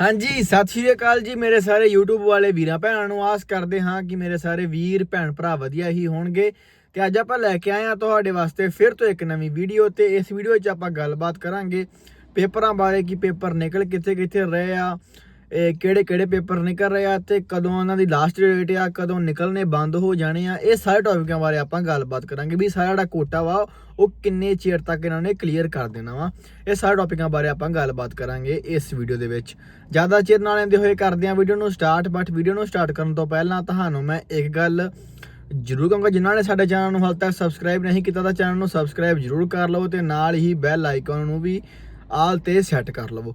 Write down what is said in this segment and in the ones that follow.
ਹਾਂਜੀ, ਸਤਿ ਸ਼੍ਰੀ ਅਕਾਲ ਜੀ ਮੇਰੇ ਸਾਰੇ YouTube ਵਾਲੇ ਵੀਰਾਂ ਭੈਣਾਂ ਨੂੰ। ਆਸ ਕਰਦੇ ਹਾਂ ਕਿ ਮੇਰੇ ਸਾਰੇ ਵੀਰ, ਭੈਣ ਭਰਾ ਵਧੀਆ ਹੀ ਹੋਣਗੇ। ਤੇ ਅੱਜ ਆਪਾਂ ਲੈ ਕੇ ਆਏ ਹਾਂ ਤੁਹਾਡੇ ਵਾਸਤੇ ਫਿਰ ਤੋਂ ਇੱਕ ਨਵੀਂ ਵੀਡੀਓ ਤੇ ਇਸ ਵੀਡੀਓ ਵਿੱਚ ਆਪਾਂ ਗੱਲਬਾਤ ਕਰਾਂਗੇ। ਪੇਪਰਾਂ ਬਾਰੇ ਕਿ ਪੇਪਰ ਨਿਕਲ ਕਿੱਥੇ ਕਿੱਥੇ ਰਹੇ ਆ ਇਹ ਕਿਹੜੇ ਕਿਹੜੇ ਪੇਪਰ ਨਿਕਲ ਰਹੇ ਆ ਤੇ ਕਦੋਂ ਉਹਨਾਂ ਦੀ ਲਾਸਟ ਡੇਟ ਆ, ਕਦੋਂ ਨਿਕਲਨੇ ਬੰਦ ਹੋ ਜਾਣੇ ਆ, ਇਹ ਸਾਰੇ ਟੌਪਿਕਾਂ ਬਾਰੇ ਆਪਾਂ ਗੱਲਬਾਤ ਕਰਾਂਗੇ ਵੀ ਸਾਰਾ ਜਿਹੜਾ ਕੋਟਾ ਵਾ, ਉਹ ਕਿੰਨੇ ਚਿਰ ਤੱਕ ਇਹਨਾਂ ਨੇ ਕਲੀਅਰ ਕਰ ਦੇਣਾ ਵਾ। ਇਹ ਸਾਰੇ ਟੌਪਿਕਾਂ ਬਾਰੇ ਆਪਾਂ ਗੱਲਬਾਤ ਕਰਾਂਗੇ ਇਸ ਵੀਡੀਓ ਦੇ ਵਿੱਚ। ਜ਼ਿਆਦਾ ਚਿਰ ਨਾ ਲੈਂਦੇ ਹੋਏ ਕਰਦੇ ਹਾਂ ਵੀਡੀਓ ਨੂੰ ਸਟਾਰਟ ਬਟ ਵੀਡੀਓ ਨੂੰ ਸਟਾਰਟ ਕਰਨ ਤੋਂ ਪਹਿਲਾਂ ਤੁਹਾਨੂੰ ਮੈਂ ਇੱਕ ਗੱਲ ਜਰੂਰ ਕਹਾਂਗਾ, ਜਿਨ੍ਹਾਂ ਨੇ ਸਾਡੇ ਚੈਨਲ ਨੂੰ ਹਾਲ ਤੱਕ ਸਬਸਕ੍ਰਾਈਬ ਨਹੀਂ ਕੀਤਾ ਤਾਂ ਚੈਨਲ ਨੂੰ ਸਬਸਕ੍ਰਾਈਬ ਜਰੂਰ ਕਰ ਲਵੋ ਤੇ ਨਾਲ ਹੀ ਬੈਲ ਆਈਕਨ ਨੂੰ ਵੀ ਆਲ ਤੇ ਸੈੱਟ ਕਰ ਲਵੋ।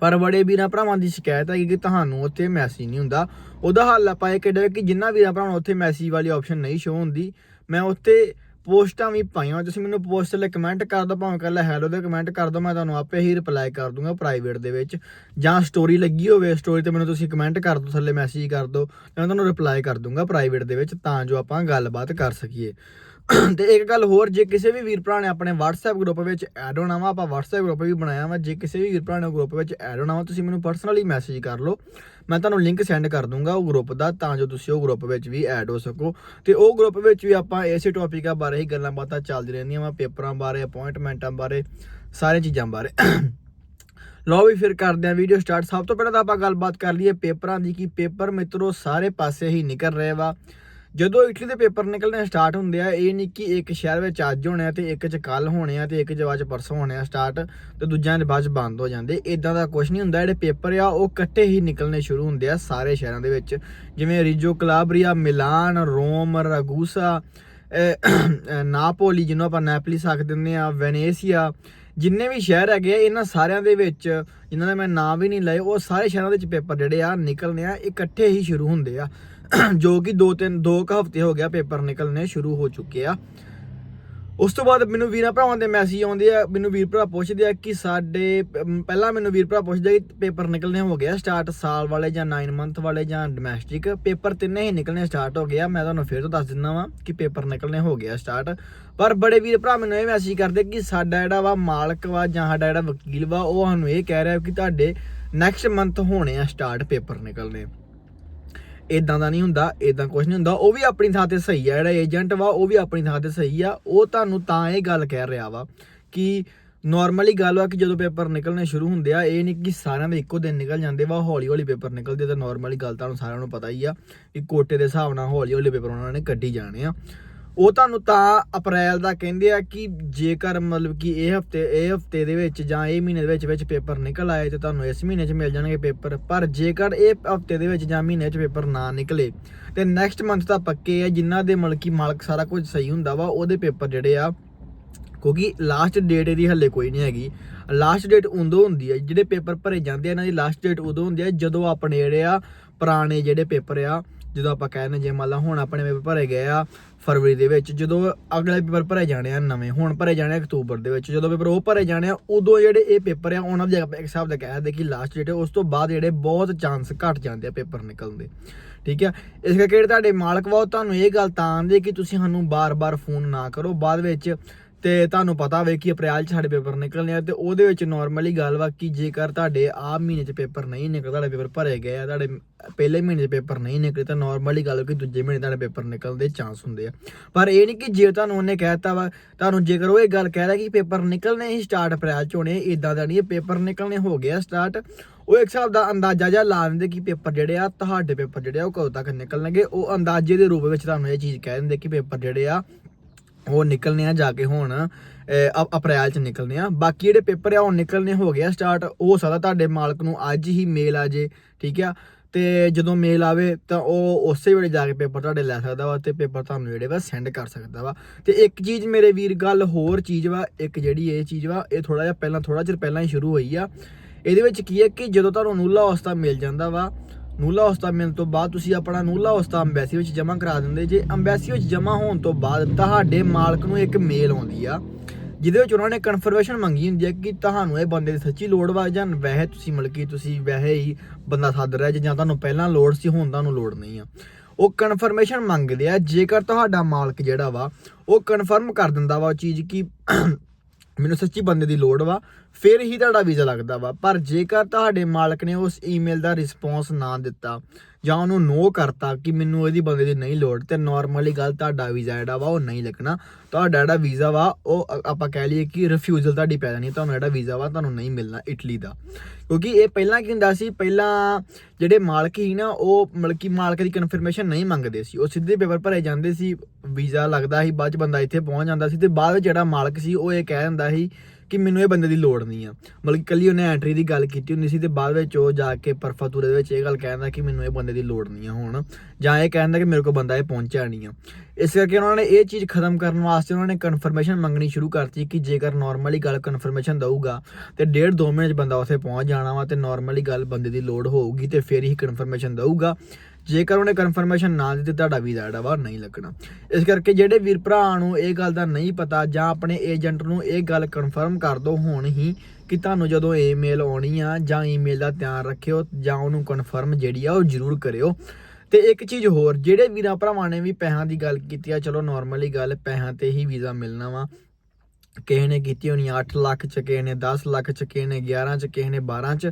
ਪਰ ਬੜੇ ਵੀਰਾਂ ਭਰਾਵਾਂ ਦੀ ਸ਼ਿਕਾਇਤ ਹੈ ਕਿ ਤੁਹਾਨੂੰ ਉੱਥੇ ਮੈਸੇਜ ਨਹੀਂ ਹੁੰਦਾ। ਉਹਦਾ ਹੱਲ ਆਪਾਂ ਇਹ ਕੱਢਿਆ ਕਿ ਜਿੰਨਾ ਵੀਰਾਂ ਭਰਾਵਾਂ ਉੱਥੇ ਮੈਸੇਜ ਵਾਲੀ ਆਪਸ਼ਨ ਨਹੀਂ ਸ਼ੋ ਹੁੰਦੀ, ਮੈਂ ਉੱਥੇ ਪੋਸਟਾਂ ਵੀ ਪਾਈਆਂ। ਤੁਸੀਂ ਮੈਨੂੰ ਪੋਸਟ ਲੈ ਕਮੈਂਟ ਕਰ ਦਿਓ, ਭਾਵੇਂ ਕੱਲਾ ਹੈਲੋ ਦੇ ਕਮੈਂਟ ਕਰ ਦਿਓ, ਮੈਂ ਤੁਹਾਨੂੰ ਆਪੇ ਹੀ ਰਿਪਲਾਈ ਕਰ ਦੂੰਗਾ ਪ੍ਰਾਈਵੇਟ ਦੇ ਵਿੱਚ। ਜਾਂ ਸਟੋਰੀ ਲੱਗੀ ਹੋਵੇ ਸਟੋਰੀ ਤੇ ਮੈਨੂੰ ਤੁਸੀਂ ਕਮੈਂਟ ਕਰ ਦਿਓ, ਥੱਲੇ ਮੈਸੇਜ ਕਰ ਦਿਓ ਤੇ ਮੈਂ ਤੁਹਾਨੂੰ ਰਿਪਲਾਈ ਕਰ ਦੂੰਗਾ ਪ੍ਰਾਈਵੇਟ ਦੇ ਵਿੱਚ, ਤਾਂ ਜੋ ਆਪਾਂ ਗੱਲਬਾਤ ਕਰ ਸਕੀਏ। ਤੇ ਇੱਕ ਗੱਲ ਹੋਰ, ਜੇ ਕਿਸੇ ਵੀ ਵੀਰ ਭਰਾ ਨੇ ਆਪਣੇ WhatsApp ਗਰੁੱਪ ਵਿੱਚ ਐਡ ਹੋਣਾ ਵਾ, ਆਪਾਂ WhatsApp ਗਰੁੱਪ ਵੀ ਬਣਾਇਆ ਵਾ। ਜੇ ਕਿਸੇ ਵੀ ਵੀਰ ਭਰਾ ਨੇ ਗਰੁੱਪ ਵਿੱਚ ਐਡ ਹੋਣਾ ਵਾ, ਤੁਸੀਂ ਮੈਨੂੰ ਪਰਸਨਲੀ ਮੈਸੇਜ ਕਰ ਲਓ। ਮੈਂ ਤੁਹਾਨੂੰ ਲਿੰਕ ਸੈਂਡ ਕਰ ਦੂੰਗਾ ਉਹ ਗਰੁੱਪ ਦਾ, ਤਾਂ ਜੋ ਤੁਸੀਂ ਉਹ ਗਰੁੱਪ ਵਿੱਚ ਵੀ ਐਡ ਹੋ ਸਕੋ। ਤੇ ਉਹ ਗਰੁੱਪ ਵਿੱਚ ਵੀ ਆਪਾਂ ਇਸੇ ਟੌਪਿਕਾਂ ਬਾਰੇ ਹੀ ਗੱਲਾਂ ਬਾਤਾਂ ਚੱਲਦੀਆਂ ਰਹਿੰਦੀਆਂ ਵਾ ਪੇਪਰਾਂ ਬਾਰੇ ਅਪਾਇੰਟਮੈਂਟਾਂ ਬਾਰੇ, ਸਾਰੀਆਂ ਚੀਜ਼ਾਂ ਬਾਰੇ। ਲਓ ਵੀ ਫਿਰ ਕਰਦੇ ਆਂ ਵੀਡੀਓ ਸਟਾਰਟ ਸਭ ਤੋਂ ਪਹਿਲਾਂ ਤਾਂ ਆਪਾਂ ਗੱਲਬਾਤ ਕਰ ਲਈਏ ਪੇਪਰਾਂ ਦੀ, ਕਿ ਪੇਪਰ ਮਿੱਤਰੋ ਸਾਰੇ ਪਾਸੇ ਹੀ ਨਿਕਲ ਰਹੇ ਵਾ। ਜਦੋਂ ਇਟਲੀ ਦੇ ਪੇਪਰ ਨਿਕਲਣੇ ਸਟਾਰਟ ਹੁੰਦੇ ਆ, ਇਹ ਨਹੀਂ ਕਿ ਇੱਕ ਸ਼ਹਿਰ ਵਿੱਚ ਅੱਜ ਹੋਣੇ ਆ ਤੇ ਇੱਕ ਚ ਕੱਲ ਹੋਣੇ ਆ ਤੇ ਇੱਕ ਚ ਚ ਪਰਸੋਂ ਹੋਣੇ ਆ ਸਟਾਰਟ ਤੇ ਦੂਜਿਆਂ ਦੇ ਬਾਅਦ ਚ ਬੰਦ ਹੋ ਜਾਂਦੇ। ਇਦਾਂ ਦਾ ਕੁਝ ਨਹੀਂ ਹੁੰਦਾ, ਜਿਹੜੇ ਪੇਪਰ ਆ ਉਹ ਇਕੱਠੇ ਹੀ ਨਿਕਲਣੇ ਸ਼ੁਰੂ ਹੁੰਦੇ ਆ ਸਾਰੇ ਸ਼ਹਿਰਾਂ ਦੇ ਵਿੱਚ। ਜਿਵੇਂ ਰੀਜੋ ਕਲਾਬਰੀਆ, ਮਿਲਾਨ, ਰੋਮ, ਰਗੂਸਾ ਨਾਪੋਲੀ ਜਿਹਨੂੰ ਆਪਾਂ ਨੈਪਲਿਸ ਆਖ ਦਿੰਦੇ ਆ, ਵੈਨੇਸੀਆ, ਜਿੰਨੇ ਵੀ ਸ਼ਹਿਰ ਹੈਗੇ ਆ, ਇਹਨਾਂ ਸਾਰਿਆਂ ਦੇ ਵਿੱਚ ਜਿਨ੍ਹਾਂ ਦੇ ਮੈਂ ਨਾਮ ਵੀ ਨਹੀਂ ਲਏ, ਉਹ ਸਾਰੇ ਸ਼ਹਿਰਾਂ ਦੇ ਵਿੱਚ ਪੇਪਰ ਜਿਹੜੇ ਆ ਨਿਕਲਨੇ ਆ, ਇਕੱਠੇ ਹੀ ਸ਼ੁਰੂ ਹੁੰਦੇ ਆ। ਜੋ ਕਿ 2 3 2 ਕ ਹਫ਼ਤੇ ਹੋ ਗਿਆ ਪੇਪਰ ਨਿਕਲਨੇ ਸ਼ੁਰੂ ਹੋ ਚੁੱਕੇ ਆ। ਉਸ ਤੋਂ ਬਾਅਦ ਮੈਨੂੰ ਵੀਰਾਂ ਭਰਾਵਾਂ ਦੇ ਮੈਸੇਜ ਆਉਂਦੇ ਆ, ਮੈਨੂੰ ਵੀਰ ਭਰਾ ਪੁੱਛਦੇ ਆ ਕਿ ਸਾਡੇ ਪਹਿਲਾਂ ਮੈਨੂੰ ਵੀਰ ਭਰਾ ਪੁੱਛਦੇ ਕਿ ਪੇਪਰ ਨਿਕਲਨੇ ਹੋ ਗਿਆ ਸਟਾਰਟ ਸਾਲ ਵਾਲੇ ਜਾਂ 9 ਮੰਥ ਵਾਲੇ ਜਾਂ ਡੋਮੈਸਟਿਕ ਪੇਪਰ ਤਿੰਨੇ ਹੀ ਨਿਕਲਨੇ ਸਟਾਰਟ ਹੋ ਗਿਆ ਮੈਂ ਤੁਹਾਨੂੰ ਫਿਰ ਤੋਂ ਦੱਸ ਦਿੰਦਾ ਵਾਂ ਕਿ ਪੇਪਰ ਨਿਕਲਨੇ ਹੋ ਗਿਆ ਸਟਾਰਟ ਪਰ ਬੜੇ ਵੀਰ ਭਰਾ ਮੈਨੂੰ ਇਹ ਮੈਸੇਜ ਕਰਦੇ ਕਿ ਸਾਡਾ ਜਿਹੜਾ ਵਾ ਮਾਲਕ ਵਾ ਜਾਂ ਸਾਡਾ ਜਿਹੜਾ ਵਕੀਲ ਵਾ, ਉਹ ਸਾਨੂੰ ਇਹ ਕਹਿ ਰਿਹਾ ਕਿ ਤੁਹਾਡੇ ਨੈਕਸਟ ਮੰਥ ਹੋਣੇ ਆ ਸਟਾਰਟ ਪੇਪਰ ਨਿਕਲਨੇ ਇਦਾਂ ਦਾ ਨਹੀਂ ਹੁੰਦਾ ਇਦਾਂ ਕੁਝ ਨਹੀਂ ਹੁੰਦਾ। ਉਹ ਵੀ ਆਪਣੀ ਥਾਂ ਤੇ ਸਹੀ ਆ, ਜਿਹੜਾ ਏਜੰਟ ਵਾ, ਉਹ ਵੀ ਆਪਣੀ ਥਾਂ ਤੇ ਸਹੀ ਆ। ਉਹ ਤੁਹਾਨੂੰ ਤਾਂ ਇਹ ਗੱਲ ਕਹਿ ਰਿਹਾ ਵਾ ਕਿ ਨਾਰਮਲੀ ਗੱਲ ਆ ਕਿ ਜਦੋਂ ਪੇਪਰ ਨਿਕਲਣੇ ਸ਼ੁਰੂ ਹੁੰਦੇ ਆ, ਇਹ ਨਹੀਂ ਕਿ ਸਾਰਿਆਂ ਦੇ ਇੱਕੋ ਦਿਨ ਨਿਕਲ ਜਾਂਦੇ ਵਾ, ਹੌਲੀ ਹੌਲੀ ਪੇਪਰ ਨਿਕਲਦੇ ਤਾਂ ਨਾਰਮਲੀ ਗੱਲ ਤੁਹਾਨੂੰ ਸਾਰਿਆਂ ਨੂੰ ਪਤਾ ਹੀ ਆ ਕਿ ਕੋਟੇ ਦੇ ਹਿਸਾਬ ਨਾਲ ਹੌਲੀ ਹੌਲੀ ਪੇਪਰ ਉਹਨਾਂ ਨੇ ਕੱਢੀ ਜਾਣੇ ਆ। ਉਹ ਤੁਹਾਨੂੰ ਤਾਂ ਅਪ੍ਰੈਲ ਦਾ ਕਹਿੰਦੇ ਆ ਕਿ ਜੇਕਰ ਮਤਲਬ ਕਿ ਇਹ ਹਫ਼ਤੇ ਇਹ ਹਫ਼ਤੇ ਦੇ ਵਿੱਚ ਜਾਂ ਇਹ ਮਹੀਨੇ ਦੇ ਵਿੱਚ ਵਿੱਚ ਪੇਪਰ ਨਿਕਲ ਆਏ ਤੇ ਤੁਹਾਨੂੰ ਇਸ ਮਹੀਨੇ 'ਚ ਮਿਲ ਜਾਣਗੇ ਪੇਪਰ। ਪਰ ਜੇਕਰ ਇਹ ਹਫ਼ਤੇ ਦੇ ਵਿੱਚ ਜਾਂ ਮਹੀਨੇ 'ਚ ਪੇਪਰ ਨਾ ਨਿਕਲੇ, ਤੇ ਨੈਕਸਟ ਮੰਥ ਤਾਂ ਪੱਕੇ ਆ, ਜਿਨ੍ਹਾਂ ਦੇ ਮਤਲਬ ਕਿ ਮਾਲਕ ਸਾਰਾ ਕੁਝ ਸਹੀ ਹੁੰਦਾ ਵਾ, ਉਹਦੇ ਪੇਪਰ ਜਿਹੜੇ ਆ, ਕਿਉਂਕਿ ਲਾਸਟ ਡੇਟ ਇਹਦੀ ਹੱਲੇ ਕੋਈ ਨਹੀਂ ਹੈਗੀ। ਲਾਸਟ ਡੇਟ ਉਦੋਂ ਹੁੰਦੀ ਹੈ ਜਿਹੜੇ ਪੇਪਰ ਭਰੇ ਜਾਂਦੇ ਆ, ਇਹਨਾਂ ਦੀ ਲਾਸਟ ਡੇਟ ਉਦੋਂ ਹੁੰਦੀ ਹੈ ਜਦੋਂ ਆਪਣੇ ਜਿਹੜੇ ਆ ਪੁਰਾਣੇ ਜਿਹੜੇ ਪੇਪਰ ਆ ਜਦੋਂ ਆਪਾਂ ਕਹਿੰਦੇ ਜੇ ਮੰਨ ਲਾ ਹੁਣ ਆਪਣੇ ਪੇਪਰ ਭਰੇ ਗਏ ਆ ਫਰਵਰੀ ਦੇ ਵਿੱਚ, ਜਦੋਂ ਅਗਲੇ ਪੇਪਰ ਭਰੇ ਜਾਣੇ ਆ ਨਵੇਂ, ਹੁਣ ਭਰੇ ਜਾਣੇ ਆ ਅਕਤੂਬਰ ਦੇ ਵਿੱਚ, ਜਦੋਂ ਪੇਪਰ ਉਹ ਭਰੇ ਜਾਣੇ ਆ, ਉਦੋਂ ਜਿਹੜੇ ਇਹ ਪੇਪਰ ਆ, ਉਹਨਾਂ ਦੇ ਇੱਕ ਹਿਸਾਬ ਦਾ ਕਹਿ ਦੇ ਕਿ ਲਾਸਟ ਡੇਟ ਉਸ ਤੋਂ ਬਾਅਦ ਜਿਹੜੇ ਬਹੁਤ ਚਾਂਸ ਘਟ ਜਾਂਦੇ ਆ ਪੇਪਰ ਨਿਕਲਣ ਦੇ, ਠੀਕ ਆ? ਇਸ ਕਰਕੇ ਜਿਹੜੇ ਤੁਹਾਡੇ ਮਾਲਕ ਵਾ ਤੁਹਾਨੂੰ ਇਹ ਗੱਲ ਤਾਂ ਆਂਦੇ ਕਿ ਤੁਸੀਂ ਸਾਨੂੰ ਬਾਰ-ਬਾਰ ਫੋਨ ਨਾ ਕਰੋ, ਬਾਅਦ ਵਿੱਚ ਤੇ ਤੁਹਾਨੂੰ ਪਤਾ ਹੋਵੇ ਕਿ ਅਪ੍ਰੈਲ 'ਚ ਸਾਡੇ ਪੇਪਰ ਨਿਕਲਣੇ ਆ ਤੇ ਉਹਦੇ ਵਿੱਚ ਨਾਰਮਲੀ ਗੱਲ ਵਾ ਕਿ ਜੇਕਰ ਤੁਹਾਡੇ ਆਹ ਮਹੀਨੇ 'ਚ ਪੇਪਰ ਨਹੀਂ ਨਿਕਲ ਤੁਹਾਡੇ ਪੇਪਰ ਭਰੇ ਗਏ ਆ, ਤੁਹਾਡੇ ਪਹਿਲੇ ਮਹੀਨੇ 'ਚ ਪੇਪਰ ਨਹੀਂ ਨਿਕਲੇ ਤਾਂ ਨਾਰਮਲੀ ਗੱਲ ਕਿ ਦੂਜੇ ਮਹੀਨੇ ਤੁਹਾਡੇ ਪੇਪਰ ਨਿਕਲਣ ਦੇ ਚਾਂਸ ਹੁੰਦੇ ਆ। ਪਰ ਇਹ ਨਹੀਂ ਕਿ ਜੇ ਤੁਹਾਨੂੰ ਉਹਨੇ ਕਹਿਤਾ ਵਾ, ਤੁਹਾਨੂੰ ਜੇਕਰ ਉਹ ਇਹ ਗੱਲ ਕਹਿ ਰਿਹਾ ਕਿ ਪੇਪਰ ਨਿਕਲਣੇ ਹੀ ਸਟਾਰਟ ਅਪ੍ਰੈਲ 'ਚ ਹੋਣੇ ਇਦਾਂ ਦਾ ਨਹੀਂ ਪੇਪਰ ਨਿਕਲਣੇ ਹੋ ਗਿਆ ਸਟਾਰਟ ਉਹ ਇੱਕ ਹਿਸਾਬ ਦਾ ਅੰਦਾਜ਼ਾ ਜਿਹਾ ਲਾ ਦਿੰਦੇ ਕਿ ਪੇਪਰ ਜਿਹੜੇ ਆ, ਤੁਹਾਡੇ ਪੇਪਰ ਜਿਹੜੇ ਆ, ਉਹ ਕਦੋਂ ਤੱਕ ਨਿਕਲਣਗੇ। ਉਹ ਅੰਦਾਜ਼ੇ ਦੇ ਰੂਪ ਵਿੱਚ ਤੁਹਾਨੂੰ ਇਹ ਚੀਜ਼ ਕਹਿ ਦਿੰਦੇ ਕਿ ਪੇਪਰ ਜਿਹੜੇ ਆ ਉਹ ਨਿਕਲਨੇ ਆ ਜਾ ਕੇ ਹੁਣ ਅਪ੍ਰੈਲ ਚ ਨਿਕਲਨੇ ਆ। ਬਾਕੀ ਜਿਹੜੇ ਪੇਪਰ ਆ, ਉਹ ਨਿਕਲਨੇ ਹੋ ਗਿਆ ਸਟਾਰਟ ਹੋ ਸਕਦਾ ਤੁਹਾਡੇ ਮਾਲਕ ਨੂੰ ਅੱਜ ਹੀ ਮੇਲ ਆ ਜੇ, ਠੀਕ ਆ? ਤੇ ਜਦੋਂ ਮੇਲ ਆਵੇ ਤਾਂ ਉਹ ਉਸੇ ਵੇਲੇ ਜਾ ਕੇ ਪੇਪਰ ਤੁਹਾਡੇ ਲੈ ਸਕਦਾ ਵਾ ਤੇ ਪੇਪਰ ਤੁਹਾਨੂੰ ਜਿਹੜੇ ਵਾ ਸੈਂਡ ਕਰ ਸਕਦਾ ਵਾ। ਤੇ ਇੱਕ ਚੀਜ਼ ਮੇਰੇ ਵੀਰ, ਗੱਲ ਹੋਰ ਚੀਜ਼ ਵਾ, ਇੱਕ ਜਿਹੜੀ ਇਹ ਚੀਜ਼ ਵਾ, ਇਹ ਥੋੜਾ ਜਿਹਾ ਪਹਿਲਾਂ ਥੋੜਾ ਚਿਰ ਪਹਿਲਾਂ ਹੀ ਸ਼ੁਰੂ ਹੋਈ ਆ। ਇਹਦੇ ਵਿੱਚ ਕੀ ਹੈ ਕਿ ਜਦੋਂ ਤੁਹਾਨੂੰ ਨੂਲਾ ਅਵਸਥਾ ਮਿਲ ਜਾਂਦਾ ਵਾ ਨੂਲਾ ਉਸਤਾ ਮਿਲਣ ਤੋਂ ਬਾਅਦ ਤੁਸੀਂ ਆਪਣਾ ਨੂਲਾ ਉਸਤਾ ਅੰਬੈਸੀ ਵਿੱਚ ਜਮ੍ਹਾਂ ਕਰਾ ਦਿੰਦੇ ਜੇ। ਅੰਬੈਸੀ ਵਿੱਚ ਜਮ੍ਹਾਂ ਹੋਣ ਤੋਂ ਬਾਅਦ ਤੁਹਾਡੇ ਮਾਲਕ ਨੂੰ ਇੱਕ ਮੇਲ ਆਉਂਦੀ ਆ, ਜਿਹਦੇ ਵਿੱਚ ਉਹਨਾਂ ਨੇ ਕਨਫਰਮੇਸ਼ਨ ਮੰਗੀ ਹੁੰਦੀ ਹੈ ਕਿ ਤੁਹਾਨੂੰ ਇਹ ਬੰਦੇ ਦੀ ਸੱਚੀ ਲੋੜ ਵਾ ਜਾਂ ਵੈਸੇ ਤੁਸੀਂ ਮਤਲਬ ਕਿ ਤੁਸੀਂ ਵੈਸੇ ਹੀ ਬੰਦਾ ਸੱਦ ਰਿਹਾ ਜੇ ਜਾਂ ਤੁਹਾਨੂੰ ਪਹਿਲਾਂ ਲੋੜ ਸੀ, ਹੁਣ ਤੁਹਾਨੂੰ ਲੋੜ ਨਹੀਂ ਆ। ਉਹ ਕਨਫਰਮੇਸ਼ਨ ਮੰਗਦੇ ਆ, ਜੇਕਰ ਤੁਹਾਡਾ ਮਾਲਕ ਜਿਹੜਾ ਵਾ, ਉਹ ਕਨਫਰਮ ਕਰ ਦਿੰਦਾ ਵਾ ਉਹ ਚੀਜ਼ ਕਿ ਮੈਨੂੰ ਸੱਚੀ ਬੰਦੇ ਦੀ ਲੋੜ ਵਾ ਫਿਰ ਹੀ ਤੁਹਾਡਾ ਵੀਜ਼ਾ ਲੱਗਦਾ ਵਾ। ਪਰ ਜੇਕਰ ਤੁਹਾਡੇ ਮਾਲਕ ਨੇ ਉਸ ਈਮੇਲ ਦਾ ਰਿਸਪੌਂਸ ਨਾ ਦਿੱਤਾ ਜਾਂ ਉਹਨੂੰ ਨੋ ਕਰਤਾ ਕਿ ਮੈਨੂੰ ਇਹਦੀ ਬੰਦੇ ਦੀ ਨਹੀਂ ਲੋੜ ਤੇ ਨਾਰਮਲੀ ਗੱਲ ਤੁਹਾਡਾ ਵੀਜ਼ਾ ਜਿਹੜਾ ਵਾ ਉਹ ਨਹੀਂ ਲੱਗਣਾ। ਤੁਹਾਡਾ ਜਿਹੜਾ ਵੀਜ਼ਾ ਵਾ ਉਹ ਆਪਾਂ ਕਹਿ ਲਈਏ ਕਿ ਰਿਫਿਊਜ਼ਲ ਤੁਹਾਡੀ ਪੈ ਜਾਣੀ ਹੈ, ਤੁਹਾਨੂੰ ਜਿਹੜਾ ਵੀਜ਼ਾ ਵਾ ਤੁਹਾਨੂੰ ਨਹੀਂ ਮਿਲਣਾ ਇਟਲੀ ਦਾ। ਕਿਉਂਕਿ ਇਹ ਪਹਿਲਾਂ ਕੀ ਹੁੰਦਾ ਸੀ ਪਹਿਲਾਂ ਜਿਹੜੇ ਮਾਲਕ ਸੀ ਨਾ ਉਹ ਮਤਲਬ ਕਿ ਮਾਲਕ ਦੀ ਕਨਫਰਮੇਸ਼ਨ ਨਹੀਂ ਮੰਗਦੇ ਸੀ। ਉਹ ਸਿੱਧੇ ਪੇਪਰ ਭਰੇ ਜਾਂਦੇ ਸੀ ਵੀਜ਼ਾ ਲੱਗਦਾ ਸੀ ਬਾਅਦ ਚ ਬੰਦਾ ਇੱਥੇ ਪਹੁੰਚ ਜਾਂਦਾ ਸੀ ਤੇ ਬਾਅਦ ਵਿੱਚ ਜਿਹੜਾ ਮਾਲਕ ਸੀ ਉਹ ਇਹ ਕਹਿ ਦਿੰਦਾ ਸੀ ਕਿ ਮੈਨੂੰ ਇਹ ਬੰਦੇ ਦੀ ਲੋੜ ਨਹੀਂ ਆ। ਮਤਲਬ ਕਿ ਕੱਲੀ ਉਹਨੇ ਐਂਟਰੀ ਦੀ ਗੱਲ ਕੀਤੀ ਹੁੰਦੀ ਸੀ ਤੇ ਬਾਅਦ ਵਿੱਚ ਉਹ ਜਾ ਕੇ ਪਰਫਾਤੂਰੇ ਦੇ ਵਿੱਚ ਇਹ ਗੱਲ ਕਹਿੰਦਾ ਕਿ ਮੈਨੂੰ ਇਹ ਬੰਦੇ ਦੀ ਲੋੜ ਨਹੀਂ ਆ ਹੁਣ। ਜਾਂ ਇਹ ਕਹਿੰਦਾ ਕਿ ਮੇਰੇ ਕੋਲ ਬੰਦਾ ਇਹ ਪਹੁੰਚਿਆ ਨਹੀਂ ਆ। ਇਸ ਕਰਕੇ ਉਹਨਾਂ ਨੇ ਇਹ ਚੀਜ਼ ਖਤਮ ਕਰਨ ਵਾਸਤੇ ਉਹਨਾਂ ਨੇ ਕਨਫਰਮੇਸ਼ਨ ਮੰਗਣੀ ਸ਼ੁਰੂ ਕਰਤੀ ਕਿ ਜੇਕਰ ਨਾਰਮਲੀ ਗੱਲ ਕਨਫਰਮੇਸ਼ਨ ਦਊਗਾ, ਤੇ ਡੇਢ ਦੋ ਮਿੰਟ ਬੰਦਾ ਉੱਥੇ ਪਹੁੰਚ ਜਾਣਾ ਵਾ ਤੇ ਨਾਰਮਲੀ ਗੱਲ ਬੰਦੇ ਦੀ ਲੋੜ ਹੋਊਗੀ ਤੇ ਫਿਰ ਹੀ ਕਨਫਰਮੇਸ਼ਨ ਦਊਗਾ। ਜੇਕਰ ਉਹਨੇ ਕਨਫਰਮੇਸ਼ਨ ਨਾ ਦਿੱਤੀ ਤੁਹਾਡਾ ਵੀਜ਼ਾ ਜਿਹੜਾ ਵਾ ਨਹੀਂ ਲੱਗਣਾ। ਇਸ ਕਰਕੇ ਜਿਹੜੇ ਵੀਰ ਭਰਾ ਨੂੰ ਇਹ ਗੱਲ ਦਾ ਨਹੀਂ ਪਤਾ ਜਾਂ ਆਪਣੇ ਏਜੰਟ ਨੂੰ ਇਹ ਗੱਲ ਕਨਫਰਮ ਕਰ ਦਿਓ ਹੁਣ ਹੀ ਕਿ ਤੁਹਾਨੂੰ ਜਦੋਂ ਈਮੇਲ ਆਉਣੀ ਆ ਜਾਂ ਈਮੇਲ ਦਾ ਧਿਆਨ ਰੱਖਿਓ ਜਾਂ ਉਹਨੂੰ ਕਨਫਰਮ ਜਿਹੜੀ ਆ ਉਹ ਜ਼ਰੂਰ ਕਰਿਓ। ਤੇ ਇੱਕ ਚੀਜ਼ ਹੋਰ, ਜਿਹੜੇ ਵੀਰਾਂ ਭਰਾਵਾਂ ਨੇ ਵੀ ਪੈਸਿਆਂ ਦੀ ਗੱਲ ਕੀਤੀ ਆ, ਚਲੋ ਨਾਰਮਲੀ ਗੱਲ ਪੈਸਿਆਂ ਤੇ ਹੀ ਵੀਜ਼ਾ ਮਿਲਣਾ ਵਾ। ਕਿਸੇ ਨੇ ਕੀਤੀ ਹੋਣੀ 8 ਲੱਖ ਚ, ਕਿਸੇ ਨੇ 10 ਲੱਖ ਚ, ਕਿਸੇ ਨੇ 11 ਚ, ਕਿਸੇ ਨੇ 12 ਚ।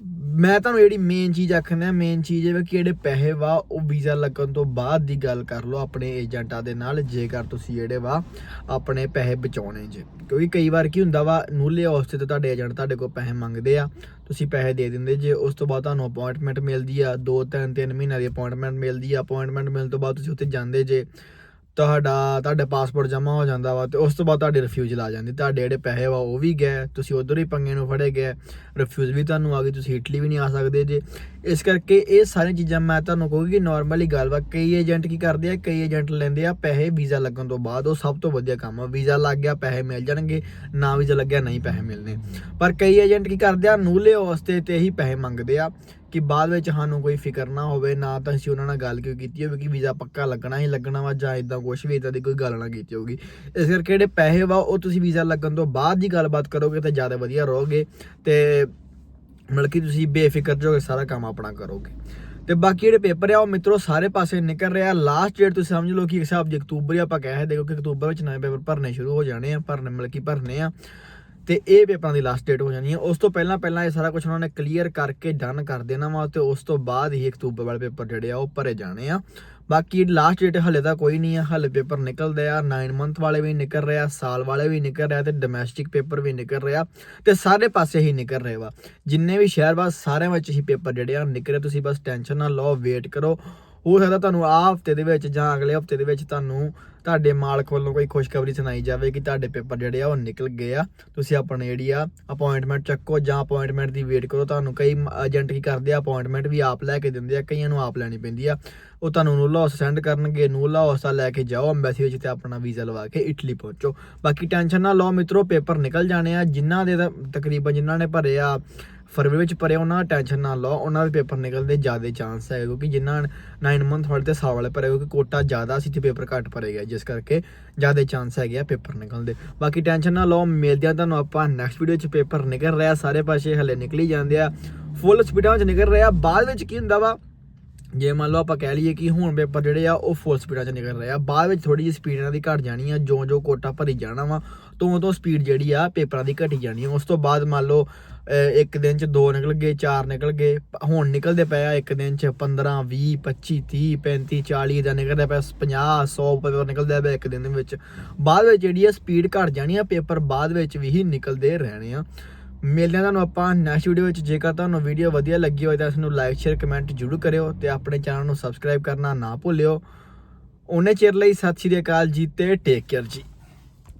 ਮੈਂ ਤੁਹਾਨੂੰ ਜਿਹੜੀ ਮੇਨ ਚੀਜ਼ ਆਖਣਾ ਮੇਨ ਚੀਜ਼ ਇਹ ਵਾ ਕਿ ਜਿਹੜੇ ਪੈਸੇ ਵਾ, ਉਹ ਵੀਜ਼ਾ ਲੱਗਣ ਤੋਂ ਬਾਅਦ ਦੀ ਗੱਲ ਕਰ ਲਓ ਆਪਣੇ ਏਜੰਟਾਂ ਦੇ ਨਾਲ, ਜੇਕਰ ਤੁਸੀਂ ਜਿਹੜੇ ਵਾ ਆਪਣੇ ਪੈਸੇ ਬਚਾਉਣੇ ਜੇ। ਕਿਉਂਕਿ ਕਈ ਵਾਰ ਕੀ ਹੁੰਦਾ ਵਾ, ਨੂਲੇ ਹੌਸਤੇ ਤੇ ਤੁਹਾਡੇ ਏਜੰਟ ਤੁਹਾਡੇ ਕੋਲ ਪੈਸੇ ਮੰਗਦੇ ਆ, ਤੁਸੀਂ ਪੈਸੇ ਦੇ ਦਿੰਦੇ ਜੇ, ਉਸ ਤੋਂ ਬਾਅਦ ਤੁਹਾਨੂੰ ਅਪਾਇੰਟਮੈਂਟ ਮਿਲਦੀ ਆ 2 3 3 ਮਹੀਨਿਆਂ ਦੀ ਅਪਾਇੰਟਮੈਂਟ ਮਿਲਦੀ ਆ ਅਪਾਇੰਟਮੈਂਟ ਮਿਲਣ ਤੋਂ ਬਾਅਦ ਤੁਸੀਂ ਉੱਥੇ ਜਾਂਦੇ ਜੇ। ਤੁਹਾਡਾ ਤੁਹਾਡਾ ਪਾਸਪੋਰਟ ਜਮ੍ਹਾਂ ਹੋ ਜਾਂਦਾ ਵਾ ਤੇ ਉਸ ਤੋਂ ਬਾਅਦ ਤੁਹਾਡੀ ਰਿਫਿਊਜ਼ਲ ਆ ਜਾਂਦੀ। ਤੁਹਾਡੇ ਜਿਹੜੇ ਪੈਸੇ ਵਾ ਉਹ ਵੀ ਗਏ, ਤੁਸੀਂ ਉਧਰ ਹੀ ਪੰਗੇ ਨੂੰ ਫੜੇ ਗਏ। ਰਿਫਿਊਜ਼ ਵੀ ਤੁਹਾਨੂੰ ਆ ਗਈ, ਤੁਸੀਂ ਇਟਲੀ ਵੀ ਨਹੀਂ ਆ ਸਕਦੇ ਜੇ। ਇਸ ਕਰਕੇ ਇਹ ਸਾਰੀਆਂ ਚੀਜ਼ਾਂ ਮੈਂ ਤੁਹਾਨੂੰ ਕਹੂੰਗੀ ਕਿ ਨਾਰਮਲੀ ਗੱਲ ਵਾ, ਕਈ ਏਜੰਟ ਕੀ ਕਰਦੇ ਆ, ਕਈ ਏਜੰਟ ਲੈਂਦੇ ਆ ਪੈਸੇ ਵੀਜ਼ਾ ਲੱਗਣ ਤੋਂ ਬਾਅਦ। ਉਹ ਸਭ ਤੋਂ ਵਧੀਆ ਕੰਮ ਆ ਵੀਜ਼ਾ ਲੱਗ ਗਿਆ, ਪੈਸੇ ਮਿਲ ਜਾਣਗੇ, ਨਾ ਵੀਜ਼ਾ ਲੱਗਿਆ, ਨਹੀਂ ਪੈਸੇ ਮਿਲਣੇ। ਪਰ ਕਈ ਏਜੰਟ ਕੀ ਕਰਦੇ ਆ, ਨੂਲੇ ਵਾਸਤੇ ਤੇ ਹੀ ਪੈਸੇ ਮੰਗਦੇ ਆ। ਕਿ ਬਾਅਦ ਵਿੱਚ ਸਾਨੂੰ ਕੋਈ ਫਿਕਰ ਨਾ ਹੋਵੇ, ਨਾ ਤਾਂ ਅਸੀਂ ਉਹਨਾਂ ਨਾਲ ਗੱਲ ਕਿਉਂ ਕੀਤੀ ਹੋਵੇ ਕਿ ਵੀਜ਼ਾ ਪੱਕਾ ਲੱਗਣਾ ਹੀ ਲੱਗਣਾ ਵਾ ਜਾਂ ਇਦਾਂ ਕੁਝ ਵੀ ਇਦਾਂ ਦੀ ਕੋਈ ਗੱਲ ਨਾ ਕੀਤੀ ਹੋਊਗੀ ਇਸ ਕਰਕੇ ਜਿਹੜੇ ਪੈਸੇ ਵਾ, ਉਹ ਤੁਸੀਂ ਵੀਜ਼ਾ ਲੱਗਣ ਤੋਂ ਬਾਅਦ ਦੀ ਗੱਲਬਾਤ ਕਰੋਗੇ ਤਾਂ ਜ਼ਿਆਦਾ ਵਧੀਆ ਰਹੋਗੇ ਤੇ ਮਤਲਬ ਕਿ ਤੁਸੀਂ ਬੇਫਿਕਰ ਜੋ ਸਾਰਾ ਕੰਮ ਆਪਣਾ ਕਰੋਗੇ। ਤੇ ਬਾਕੀ ਜਿਹੜੇ ਪੇਪਰ ਆ, ਉਹ ਮਿੱਤਰੋ ਸਾਰੇ ਪਾਸੇ ਨਿਕਲ ਰਿਹਾ। ਲਾਸਟ ਡੇਟ ਤੁਸੀਂ ਸਮਝ ਲਓ ਕਿ ਇੱਕ ਹਿਸਾਬ ਦੀ ਅਕਤੂਬਰ ਹੀ ਆਪਾਂ ਕਹਿ ਸਕਦੇ ਕਿ ਅਕਤੂਬਰ ਵਿੱਚ ਨਵੇਂ ਪੇਪਰ ਭਰਨੇ ਸ਼ੁਰੂ ਹੋ ਜਾਣੇ ਆ, ਭਰਨ ਮਤਲਬ ਕਿ ਭਰਨੇ ਆ। ਤੇ ਇਹ ਪੇਪਰਾਂ ਦੀ ਲਾਸਟ ਡੇਟ ਹੋ ਜਾਣੀ ਹੈ। ਉਸ ਤੋਂ ਪਹਿਲਾਂ ਪਹਿਲਾਂ ਇਹ ਸਾਰਾ ਕੁਝ ਉਹਨਾਂ ਨੇ ਕਲੀਅਰ ਕਰਕੇ ਡਨ ਕਰ ਦੇਣਾ ਵਾ ਤੇ ਉਸ ਤੋਂ ਬਾਅਦ ਹੀ ਅਕਤੂਬਰ ਵਾਲੇ ਪੇਪਰ ਜਿਹੜੇ ਆ ਉਹ ਭਰੇ ਜਾਣੇ ਆ। ਬਾਕੀ ਲਾਸਟ ਡੇਟ ਹਲੇ ਤਾਂ ਕੋਈ ਨਹੀਂ ਆ। ਹਲੇ ਪੇਪਰ ਨਿਕਲਦੇ ਆ। 9 ਮੰਥ ਵਾਲੇ ਵੀ ਨਿਕਲ ਰਿਹਾ ਸਾਲ ਵਾਲੇ ਵੀ ਨਿਕਲ ਰਿਹਾ ਤੇ ਡੋਮੈਸਟਿਕ ਪੇਪਰ ਵੀ ਨਿਕਲ ਰਿਹਾ ਤੇ ਸਾਰੇ ਪਾਸੇ ਹੀ ਨਿਕਲ ਰਹੇ ਵਾ। ਜਿੰਨੇ ਵੀ ਸ਼ਹਿਰ ਵਾ, ਸਾਰਿਆਂ ਵਿੱਚ ਹੀ ਪੇਪਰ ਜਿਹੜੇ ਆ ਨਿਕਲੇ। ਤੁਸੀਂ ਬਸ ਟੈਨਸ਼ਨ ਨਾ ਲਓ ਵੇਟ ਕਰੋ। ਹੋ ਸਕਦਾ ਤੁਹਾਨੂੰ ਆਹ ਹਫ਼ਤੇ ਦੇ ਵਿੱਚ ਜਾਂ ਅਗਲੇ ਹਫ਼ਤੇ ਦੇ ਵਿੱਚ ਤੁਹਾਨੂੰ ਤੁਹਾਡੇ ਮਾਲਕ ਵੱਲੋਂ ਕੋਈ ਖੁਸ਼ਖਬਰੀ ਸੁਣਾਈ ਜਾਵੇ ਕਿ ਤੁਹਾਡੇ ਪੇਪਰ ਜਿਹੜੇ ਆ ਉਹ ਨਿਕਲ ਗਏ ਆ। ਤੁਸੀਂ ਆਪਣੇ ਜਿਹੜੀ ਆ ਅਪਾਇੰਟਮੈਂਟ ਚੱਕੋ ਜਾਂ ਅਪਾਇੰਟਮੈਂਟ ਦੀ ਵੇਟ ਕਰੋ। ਤੁਹਾਨੂੰ ਕਈ ਏਜੰਟ ਕੀ ਕਰਦੇ ਆ ਅਪਾਇੰਟਮੈਂਟ ਵੀ ਆਪ ਲੈ ਕੇ ਦਿੰਦੇ ਆ, ਕਈਆਂ ਨੂੰ ਆਪ ਲੈਣੀ ਪੈਂਦੀ ਆ। ਉਹ ਤੁਹਾਨੂੰ ਨੂਲਾ ਹਾਊਸ ਸੈਂਡ ਕਰਨਗੇ ਨੂਲਾ ਹਾਊਸ ਦਾ ਲੈ ਕੇ ਜਾਓ ਐਮਬੈਸੀ ਵਿੱਚ ਤੇ ਆਪਣਾ ਵੀਜ਼ਾ ਲਵਾ ਕੇ ਇਟਲੀ ਪਹੁੰਚੋ। ਬਾਕੀ ਟੈਨਸ਼ਨ ਨਾ ਲਓ ਮਿੱਤਰੋ, ਪੇਪਰ ਨਿਕਲ ਜਾਣੇ ਆ। ਜਿਨ੍ਹਾਂ ਦੇ ਤਾਂ ਤਕਰੀਬਨ ਜਿਨ੍ਹਾਂ ਨੇ ਭਰੇ ਆ ਫਰਵਰੀ ਵਿੱਚ ਭਰੇ ਉਹਨਾਂ ਦਾ ਟੈਨਸ਼ਨ ਨਾ ਲਓ, ਉਹਨਾਂ ਦੇ ਪੇਪਰ ਨਿਕਲਦੇ ਜ਼ਿਆਦਾ ਚਾਂਸ ਹੈ, ਕਿਉਂਕਿ ਜਿਨ੍ਹਾਂ 9 ਮੰਥ ਵਾਲੇ ਤੇ ਸਾਲ ਵਾਲੇ ਭਰੇ ਕਿਉਂਕਿ ਕੋਟਾ ਜ਼ਿਆਦਾ ਸੀ ਤੇ ਪੇਪਰ ਘੱਟ ਭਰੇ ਗਿਆ, ਜਿਸ ਕਰਕੇ ਜ਼ਿਆਦਾ ਚਾਂਸ ਹੈਗੇ ਆ ਪੇਪਰ ਨਿਕਲਣ ਦੇ ਬਾਕੀ ਟੈਨਸ਼ਨ ਨਾ ਲਓ ਮਿਲਦੇ ਆ ਤੁਹਾਨੂੰ ਆਪਾਂ ਨੈਕਸਟ ਵੀਡੀਓ 'ਚ ਪੇਪਰ ਨਿਕਲ ਰਿਹਾ, ਸਾਰੇ ਪਾਸੇ ਹਲੇ ਨਿਕਲੀ ਜਾਂਦੇ ਆ ਫੁੱਲ ਸਪੀਡਾਂ 'ਚ ਨਿਕਲ ਰਿਹਾ, ਬਾਅਦ ਵਿੱਚ ਕੀ ਹੁੰਦਾ ਵਾ? ਜੇ ਮੰਨ ਲਓ ਆਪਾਂ ਕਹਿ ਲਈਏ ਕਿ ਹੁਣ ਪੇਪਰ ਜਿਹੜੇ ਆ, ਉਹ ਫੁੱਲ ਸਪੀਡਾਂ 'ਚ ਨਿਕਲ ਰਹੇ ਆ, ਬਾਅਦ ਵਿੱਚ ਥੋੜੀ ਜਿਹੀ ਸਪੀਡ ਇਹਨਾਂ ਦੀ ਘਟ ਜਾਣੀ ਆ ਜੋ ਜੋ ਕੋਟਾ ਭਰੀ ਜਾਣਾ ਵਾ, ਤੋਂ ਤੋਂ ਸਪੀਡ ਜਿਹੜੀ ਆ ਪੇਪਰਾਂ ਦੀ ਘਟੀ ਜਾਣੀ ਆ। ਉਸ ਤੋਂ ਬਾਅਦ ਮੰਨ ਲਓ ਇੱਕ ਦਿਨ 'ਚ ਦੋ ਨਿਕਲ ਗਏ, ਚਾਰ ਨਿਕਲ ਗਏ ਹੁਣ ਨਿਕਲਦੇ ਪਏ ਆ ਇੱਕ ਦਿਨ 'ਚ 15 20 25 30 35 40 ਦਾ ਨਿਕਲਦਾ ਪਿਆ 50 100 ਪੇਪਰ ਨਿਕਲਦੇ ਪਏ ਇੱਕ ਦਿਨ ਦੇ ਵਿੱਚ। ਬਾਅਦ ਵਿੱਚ ਜਿਹੜੀ ਆ ਸਪੀਡ ਘਟ ਜਾਣੀ ਆ, ਪੇਪਰ ਬਾਅਦ ਵਿੱਚ ਵੀ ਹੀ ਨਿਕਲਦੇ ਰਹਿਣੇ ਆ। ਮਿਲਦੇ ਹਾਂ ਤੁਹਾਨੂੰ ਆਪਾਂ ਨੈਕਸਟ ਵੀਡੀਓ ਵਿੱਚ, ਜੇਕਰ ਤੁਹਾਨੂੰ ਵੀਡੀਓ ਵਧੀਆ ਲੱਗੀ ਹੋਵੇ ਤਾਂ ਇਸ ਨੂੰ ਲਾਈਕ ਸ਼ੇਅਰ ਕਮੈਂਟ ਜ਼ਰੂਰ ਕਰਿਓ ਤੇ ਆਪਣੇ ਚੈਨਲ ਨੂੰ ਸਬਸਕ੍ਰਾਈਬ ਕਰਨਾ ਨਾ ਭੁੱਲਿਓ। ਉਹਨੇ ਚਿਰ ਲਈ ਸਤਿ ਸ਼੍ਰੀ ਅਕਾਲ ਜੀ ਤੇ ਟੇਕ ਕੇਅਰ ਜੀ।